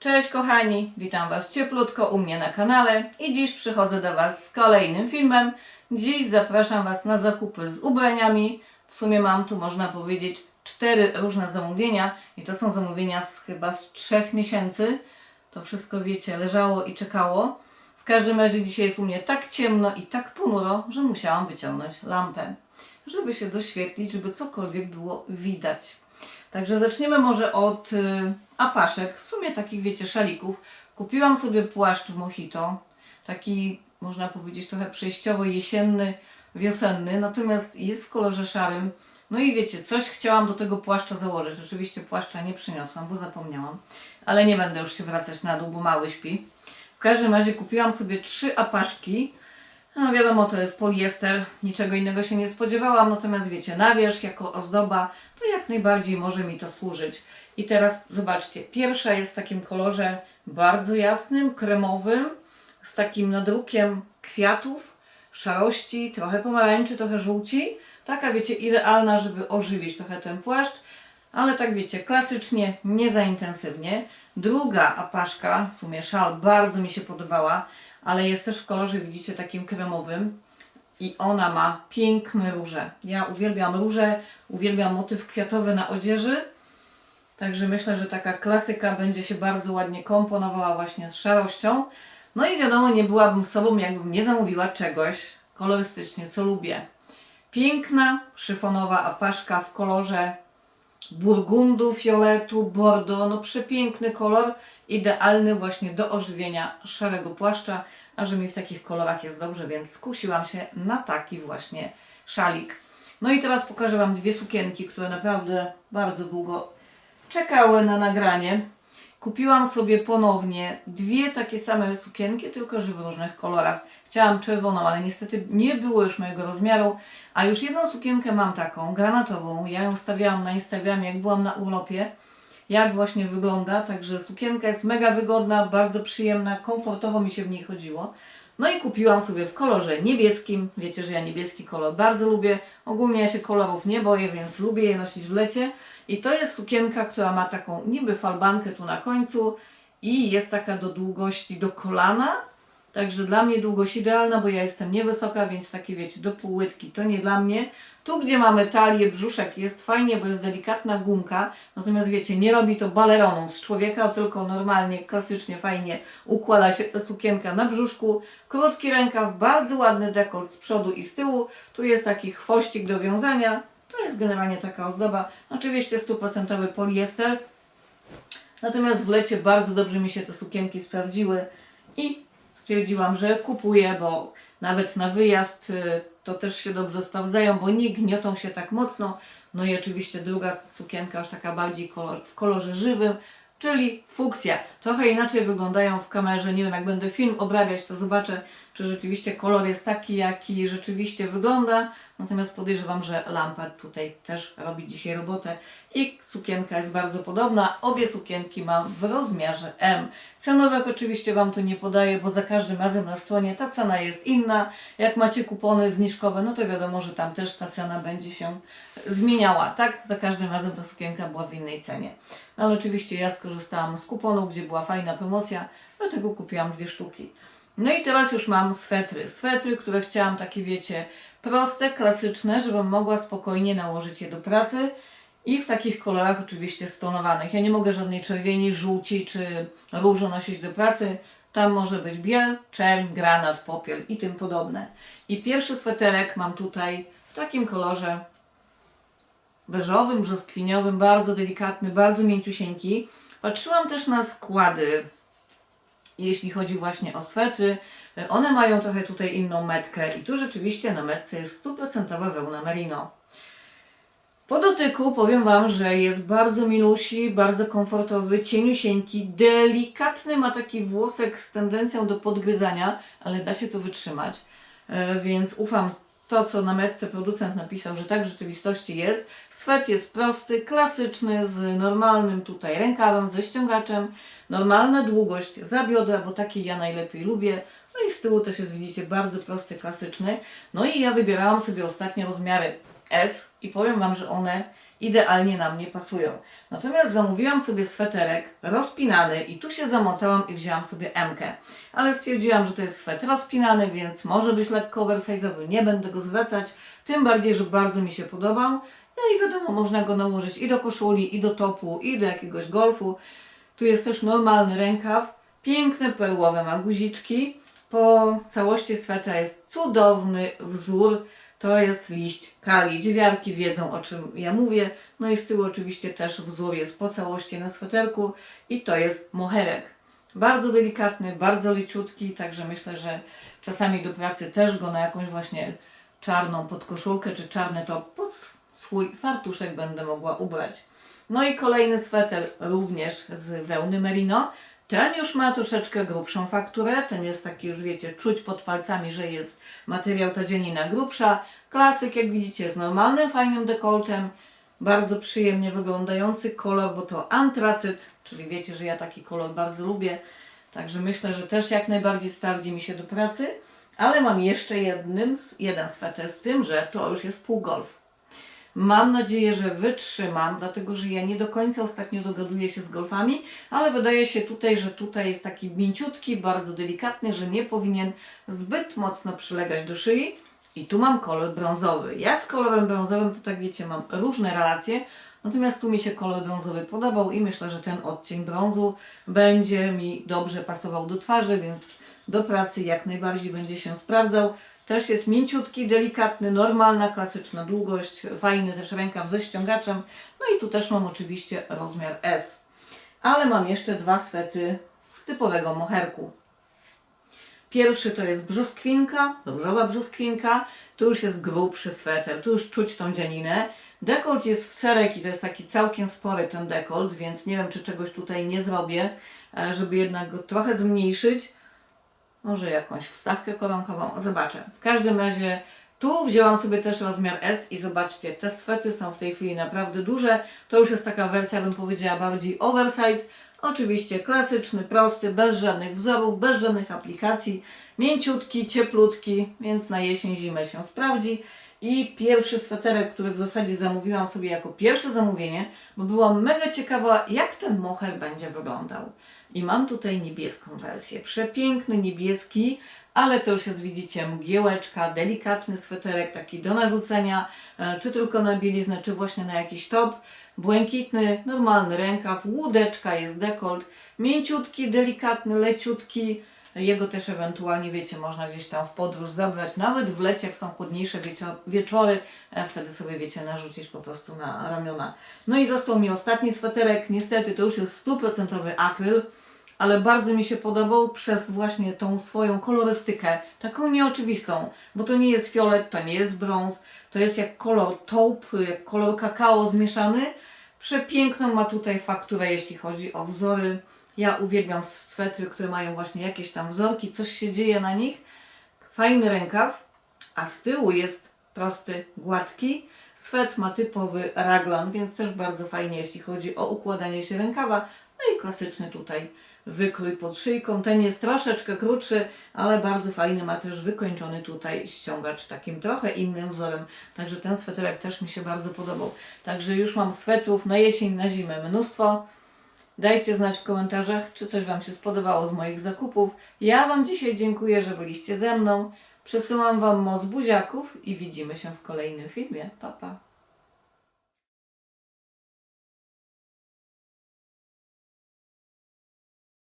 Cześć kochani, witam Was cieplutko u mnie na kanale i dziś przychodzę do Was z kolejnym filmem. Dziś zapraszam Was na zakupy z ubraniami. W sumie mam tu, można powiedzieć, cztery różne zamówienia i to są zamówienia z chyba z trzech miesięcy. To wszystko, wiecie, leżało i czekało. W każdym razie dzisiaj jest u mnie tak ciemno i tak ponuro, że musiałam wyciągnąć lampę, żeby się doświetlić, żeby cokolwiek było widać. Także zaczniemy może od y, apaszek, w sumie takich wiecie szalików. Kupiłam sobie płaszcz w Mojito, taki można powiedzieć trochę przejściowo jesienny, wiosenny, natomiast jest w kolorze szarym. No i wiecie, coś chciałam do tego płaszcza założyć. Oczywiście płaszcza nie przyniosłam, bo zapomniałam, ale nie będę już się wracać na dół, bo mały śpi. W każdym razie kupiłam sobie trzy apaszki. No wiadomo, to jest poliester, niczego innego się nie spodziewałam, natomiast wiecie, na wierzch jako ozdoba, to jak najbardziej może mi to służyć. I teraz zobaczcie, pierwsza jest w takim kolorze bardzo jasnym, kremowym, z takim nadrukiem kwiatów, szarości, trochę pomarańczy, trochę żółci. Taka wiecie, idealna, żeby ożywić trochę ten płaszcz, ale tak wiecie, klasycznie, nie za intensywnie. Druga apaszka, w sumie szal, bardzo mi się podobała, ale jest też w kolorze, widzicie, takim kremowym i ona ma piękne róże. Ja uwielbiam róże, uwielbiam motyw kwiatowy na odzieży, także myślę, że taka klasyka będzie się bardzo ładnie komponowała właśnie z szarością. No i wiadomo, nie byłabym sobą, jakbym nie zamówiła czegoś kolorystycznie, co lubię. Piękna, szyfonowa apaszka w kolorze burgundu, fioletu, bordo, no przepiękny kolor, idealny właśnie do ożywienia szarego płaszcza, a że mi w takich kolorach jest dobrze, więc skusiłam się na taki właśnie szalik. No i teraz pokażę Wam dwie sukienki, które naprawdę bardzo długo czekały na nagranie. Kupiłam sobie ponownie dwie takie same sukienki, tylko że w różnych kolorach. Chciałam czerwoną, ale niestety nie było już mojego rozmiaru, a już jedną sukienkę mam taką, granatową. Ja ją stawiałam na Instagramie, jak byłam na urlopie, jak właśnie wygląda. Także sukienka jest mega wygodna, bardzo przyjemna, komfortowo mi się w niej chodziło. No i kupiłam sobie w kolorze niebieskim. Wiecie, że ja niebieski kolor bardzo lubię. Ogólnie ja się kolorów nie boję, więc lubię je nosić w lecie. I to jest sukienka, która ma taką niby falbankę tu na końcu i jest taka do długości do kolana. Także dla mnie długość idealna, bo ja jestem niewysoka, więc takie wiecie, do półłytki to nie dla mnie. Tu, gdzie mamy talię, brzuszek jest fajnie, bo jest delikatna gumka, natomiast wiecie, nie robi to baleroną z człowieka, tylko normalnie, klasycznie, fajnie układa się ta sukienka na brzuszku. Krótki rękaw, bardzo ładny dekolt z przodu i z tyłu. Tu jest taki chwościk do wiązania. To jest generalnie taka ozdoba. Oczywiście 100% poliester. Natomiast w lecie bardzo dobrze mi się te sukienki sprawdziły i stwierdziłam, że kupuję, bo nawet na wyjazd y, to też się dobrze sprawdzają, bo nie gniotą się tak mocno. No i oczywiście druga sukienka już taka bardziej kolor, w kolorze żywym, czyli fuksja. Trochę inaczej wyglądają w kamerze. Nie wiem, jak będę film obrabiać, to zobaczę, czy rzeczywiście kolor jest taki, jaki rzeczywiście wygląda. Natomiast podejrzewam, że lampa tutaj też robi dzisiaj robotę. I sukienka jest bardzo podobna. Obie sukienki mam w rozmiarze M. Cenowek oczywiście Wam tu nie podaję, bo za każdym razem na stronie ta cena jest inna. Jak macie kupony zniżkowe, no to wiadomo, że tam też ta cena będzie się zmieniała. Tak, za każdym razem ta sukienka była w innej cenie. No, ale oczywiście ja skorzystałam z kuponu, gdzie była fajna promocja, dlatego kupiłam dwie sztuki. No i teraz już mam swetry. Swetry, które chciałam takie, wiecie, proste, klasyczne, żebym mogła spokojnie nałożyć je do pracy i w takich kolorach oczywiście stonowanych. Ja nie mogę żadnej czerwieni, żółci czy różu nosić do pracy. Tam może być biel, czerń, granat, popiel i tym podobne. I pierwszy sweterek mam tutaj w takim kolorze beżowym, brzoskwiniowym, bardzo delikatny, bardzo mięciusieńki. Patrzyłam też na składy jeśli chodzi właśnie o swetry. One mają trochę tutaj inną metkę i tu rzeczywiście na metce jest 100% wełna merino. Po dotyku powiem Wam, że jest bardzo milusi, bardzo komfortowy, cieniusieńki, delikatny, ma taki włosek z tendencją do podgryzania, ale da się to wytrzymać. E, Więc ufam to, co na metce producent napisał, że tak w rzeczywistości jest. Swet jest prosty, klasyczny, z normalnym tutaj rękawem, ze ściągaczem. Normalna długość za biodra, bo taki ja najlepiej lubię. No i z tyłu też jest, widzicie, bardzo prosty, klasyczny. No i ja wybierałam sobie ostatnio rozmiary S i powiem Wam, że one idealnie na mnie pasują. Natomiast zamówiłam sobie sweterek rozpinany i tu się zamotałam i wzięłam sobie M-kę. Ale stwierdziłam, że to jest swet rozpinany, więc może być lekko oversize'owy, nie będę go zwracać. Tym bardziej, że bardzo mi się podobał. No i wiadomo, można go nałożyć i do koszuli, i do topu, i do jakiegoś golfu. Tu jest też normalny rękaw. Piękne perłowe ma guziczki. Po całości sweta jest cudowny wzór. To jest liść kali. Dziewiarki wiedzą o czym ja mówię. No i z tyłu oczywiście też wzór jest po całości na sweterku i to jest moherek. Bardzo delikatny, bardzo leciutki, także myślę, że czasami do pracy też go na jakąś właśnie czarną podkoszulkę czy czarny top pod swój fartuszek będę mogła ubrać. No i kolejny sweter również z wełny merino. Ten już ma troszeczkę grubszą fakturę, ten jest taki już wiecie, czuć pod palcami, że jest materiał ta dzielina grubsza. Klasyk jak widzicie z normalnym fajnym dekoltem, bardzo przyjemnie wyglądający kolor, bo to antracyt, czyli wiecie, że ja taki kolor bardzo lubię. Także myślę, że też jak najbardziej sprawdzi mi się do pracy. Ale mam jeszcze jednym, jeden sweter z tym, że to już jest pół golf. Mam nadzieję, że wytrzymam, dlatego że ja nie do końca ostatnio dogaduję się z golfami, ale wydaje się tutaj, że tutaj jest taki mięciutki, bardzo delikatny, że nie powinien zbyt mocno przylegać do szyi. I tu mam kolor brązowy. Ja z kolorem brązowym to tak wiecie, mam różne relacje, natomiast tu mi się kolor brązowy podobał i myślę, że ten odcień brązu będzie mi dobrze pasował do twarzy, więc do pracy jak najbardziej będzie się sprawdzał. Też jest mięciutki, delikatny, normalna, klasyczna długość, fajny też rękaw ze ściągaczem. No i tu też mam oczywiście rozmiar S. Ale mam jeszcze dwa swety z typowego moherku. Pierwszy to jest brzoskwinka, różowa brzoskwinka. Tu już jest grubszy sweter, tu już czuć tą dzianinę. Dekolt jest w serek i to jest taki całkiem spory ten dekolt, więc nie wiem, czy czegoś tutaj nie zrobię, e, żeby jednak go trochę zmniejszyć. Może jakąś wstawkę koronkową, zobaczę. W każdym razie tu wzięłam sobie też rozmiar S i zobaczcie, te swety są w tej chwili naprawdę duże. To już jest taka wersja, bym powiedziała, bardziej oversize. Oczywiście klasyczny, prosty, bez żadnych wzorów, bez żadnych aplikacji. Mięciutki, cieplutki, więc na jesień, zimę się sprawdzi. I pierwszy sweterek, który w zasadzie zamówiłam sobie jako pierwsze zamówienie, bo byłam mega ciekawa, jak ten moher będzie wyglądał. I mam tutaj niebieską wersję. Przepiękny niebieski, ale to już jest, widzicie, mgiełeczka, delikatny sweterek, taki do narzucenia, e, czy tylko na bieliznę, czy właśnie na jakiś top. Błękitny, normalny rękaw, łódeczka, jest dekolt, mięciutki, delikatny, leciutki. Jego też ewentualnie, wiecie, można gdzieś tam w podróż zabrać, nawet w lecie, jak są chłodniejsze wieczory, e, wtedy sobie, wiecie, narzucić po prostu na ramiona. No i został mi ostatni sweterek, niestety to już jest stuprocentowy akryl, ale bardzo mi się podobał przez właśnie tą swoją kolorystykę, taką nieoczywistą, bo to nie jest fiolet, to nie jest brąz, to jest jak kolor taupe, jak kolor kakao zmieszany. Przepiękną ma tutaj fakturę, jeśli chodzi o wzory. Ja uwielbiam swetry, które mają właśnie jakieś tam wzorki, coś się dzieje na nich. Fajny rękaw, a z tyłu jest prosty, gładki. Swet ma typowy raglan, więc też bardzo fajnie, jeśli chodzi o układanie się rękawa. No i klasyczny tutaj wykrój pod szyjką. Ten jest troszeczkę krótszy, ale bardzo fajny, ma też wykończony tutaj ściągacz takim trochę innym wzorem. Także ten sweterek też mi się bardzo podobał. Także już mam swetów na jesień, na zimę mnóstwo. Dajcie znać w komentarzach, czy coś Wam się spodobało z moich zakupów. Ja Wam dzisiaj dziękuję, że byliście ze mną. Przesyłam Wam moc buziaków i widzimy się w kolejnym filmie. Pa, pa.